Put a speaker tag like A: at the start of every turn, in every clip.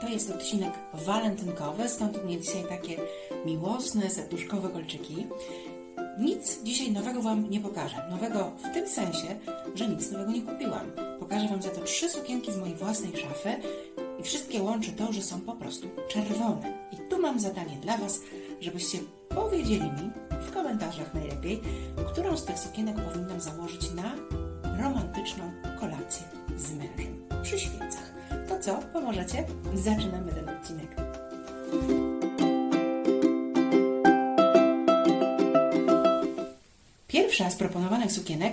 A: To jest odcinek walentynkowy, stąd u mnie dzisiaj takie miłosne, serduszkowe kolczyki. Nic dzisiaj nowego Wam nie pokażę. Nowego w tym sensie, że nic nowego nie kupiłam. Pokażę Wam za to trzy sukienki z mojej własnej szafy i wszystkie łączy to, że są po prostu czerwone. I tu mam zadanie dla Was, żebyście powiedzieli mi w komentarzach najlepiej, którą z tych sukienek powinnam założyć na romantyczną kolację z mężem co, pomożecie? Zaczynamy ten odcinek. Pierwsza z proponowanych sukienek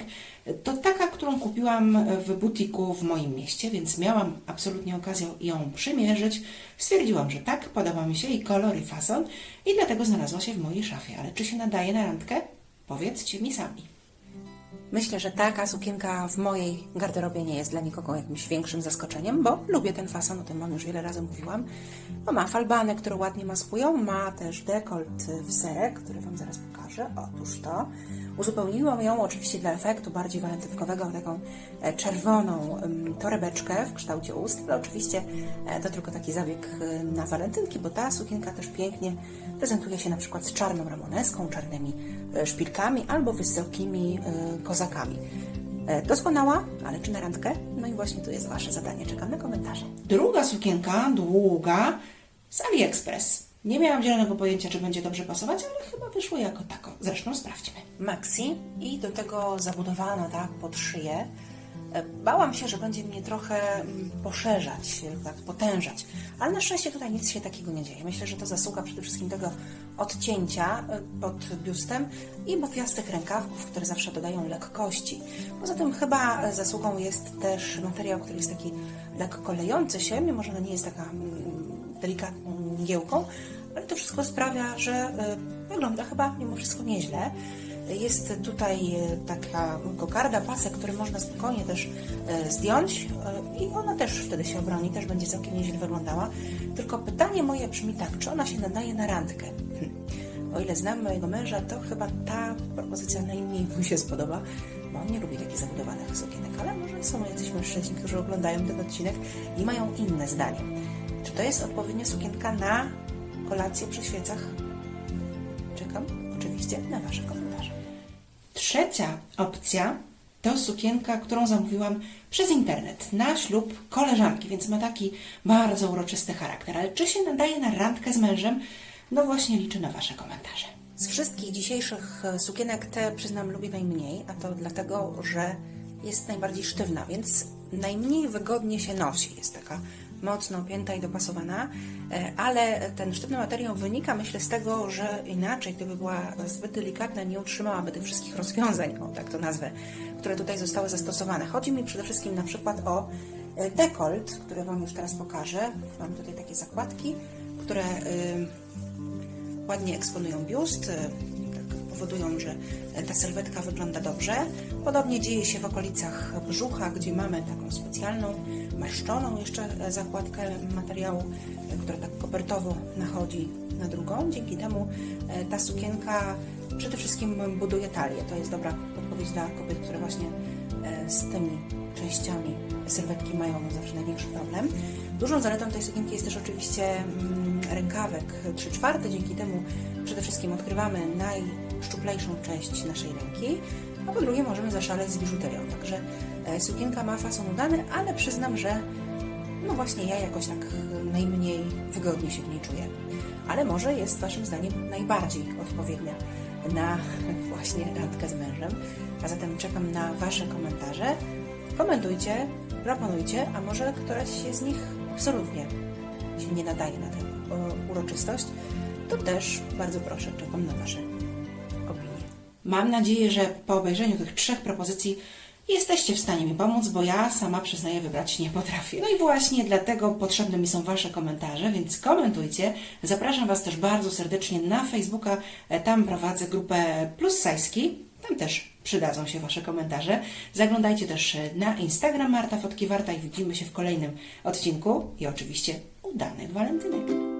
A: to taka, którą kupiłam w butiku w moim mieście, więc miałam absolutnie okazję ją przymierzyć. Stwierdziłam, że tak, podoba mi się i kolor, i fason, i dlatego znalazła się w mojej szafie. Ale czy się nadaje na randkę? Powiedzcie mi sami. Myślę, że taka sukienka w mojej garderobie nie jest dla nikogo jakimś większym zaskoczeniem, bo lubię ten fason, o tym Wam już wiele razy mówiłam. Ma falbany, które ładnie maskują, ma też dekolt w serek, który Wam zaraz pokażę. Otóż to. Uzupełniłam ją oczywiście dla efektu bardziej walentynkowego taką e, czerwoną torebeczkę w kształcie ust, ale oczywiście e, to tylko taki zabieg e, na walentynki, bo ta sukienka też pięknie prezentuje się na przykład z czarną ramoneską, czarnymi szpilkami albo wysokimi e, kozakami. E, Doskonała, ale czy na randkę? No i właśnie tu jest Wasze zadanie. Czekam na komentarze. Druga sukienka, długa, z AliExpress. Nie miałam zielonego pojęcia, czy będzie dobrze pasować, ale chyba wyszło jako tako. Zresztą sprawdźmy. Maxi i do tego zabudowana tak pod szyję. E, Bałam się, że będzie mnie trochę mm, poszerzać, tak potężać, ale na szczęście tutaj nic się takiego nie dzieje. Myślę, że to zasługa przede wszystkim tego odcięcia e, pod biustem i bopiastych rękawków, które zawsze dodają lekkości. Poza tym chyba e, zasługą jest też materiał, który jest taki lekko lejący się, mimo że ona nie jest taka mm, delikatną mgiełką, ale to wszystko sprawia, że wygląda chyba mimo wszystko nieźle. Jest tutaj e, taka kokarda, pasek, który można spokojnie też e, zdjąć e, i ona też wtedy się obroni, też będzie całkiem nieźle wyglądała. Tylko pytanie moje brzmi tak, czy ona się nadaje na randkę? O ile znam mojego męża, to chyba ta propozycja najmniej mu się spodoba, bo on nie lubi takich zabudowanych sukienek, ale może są jacyś mężczyźni, którzy oglądają ten odcinek i mają inne zdanie. Czy to jest odpowiednia sukienka na kolację przy świecach? Czekam oczywiście na Wasze komentarze. Trzecia opcja to sukienka, którą zamówiłam przez internet na ślub koleżanki, więc ma taki bardzo uroczysty charakter. Ale czy się nadaje na randkę z mężem? No właśnie liczę na Wasze komentarze. Z wszystkich dzisiejszych e, sukienek te przyznam lubię najmniej, a to dlatego, że jest najbardziej sztywna, więc najmniej wygodnie się nosi. Jest taka mocno opięta i dopasowana, e, ale ten sztywny materiał wynika, myślę, z tego, że inaczej, gdyby była zbyt delikatna, nie utrzymałaby tych wszystkich rozwiązań, o tak to nazwę, które tutaj zostały zastosowane. Chodzi mi przede wszystkim na przykład o e, dekolt, który Wam już teraz pokażę. Mam tutaj takie zakładki, które y, ładnie eksponują biust, powodują, że ta sylwetka wygląda dobrze. Podobnie dzieje się w okolicach brzucha, gdzie mamy taką specjalną, marszczoną jeszcze e, zakładkę materiału, e, która tak kopertowo nachodzi na drugą. Dzięki temu e, ta sukienka przede wszystkim buduje talię. To jest dobra podpowiedź dla kobiet, które właśnie e, z tymi częściami sylwetki mają zawsze największy problem. Dużą zaletą tej sukienki jest też oczywiście mm, rękawek 3 czwarte. Dzięki temu przede wszystkim odkrywamy najszczuplejszą część naszej ręki, a po drugie możemy zaszaleć z biżuterią. Także e, sukienka ma fason udany, ale przyznam, że no właśnie ja jakoś tak najmniej wygodnie się w niej czuję. Ale może jest Waszym zdaniem najbardziej odpowiednia na właśnie randkę z mężem. A zatem czekam na Wasze komentarze. Komentujcie, proponujcie, a może któraś z nich absolutnie się nie nadaje na tę o, uroczystość, to też bardzo proszę, czekam na Wasze. Mam nadzieję, że po obejrzeniu tych trzech propozycji jesteście w stanie mi pomóc, bo ja sama przyznaję wybrać nie potrafię. No i właśnie dlatego potrzebne mi są Wasze komentarze, więc komentujcie. Zapraszam Was też bardzo serdecznie na Facebooka. E, Tam prowadzę grupę Plus Sajski. Tam też przydadzą się Wasze komentarze. Zaglądajcie też e, na Instagram Marta Fotki Warta i widzimy się w kolejnym odcinku i oczywiście udanych walentynek.